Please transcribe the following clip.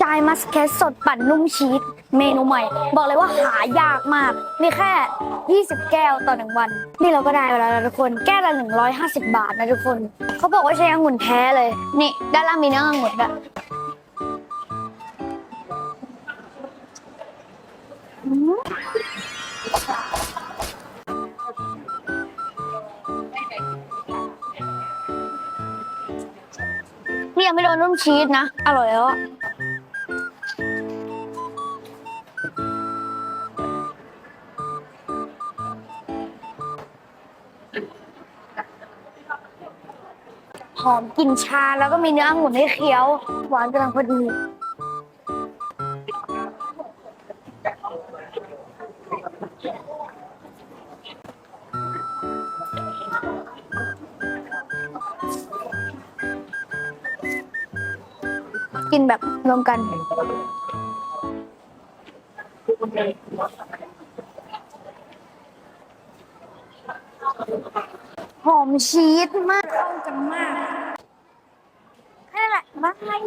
ชายมัสแคทสดปั่นนุ่มชีสเมนูใหม่ บอกเลยว่าหายากมาก มีแค่ 20 แก้วต่อหนึ่งวัน นี่เราก็ได้มาแล้วนะทุกคน แก้วละ 150 บาทนะทุกคน เขาบอกว่าใช้องุ่นแท้เลย นี่ ด้านล่างมีเนื้อองุ่นอืมนี่ยังไม่โดนนุ่มชีสนะ อร่อยแล้ว หอมกลิ่นชาแล้วก็มีเนื้อองุ่นให้เคี้ยว หวานกำลังพอดี กินแบบรวมกัน หอมชีสมากเข้ากันมากแค่นั้นแหละบาย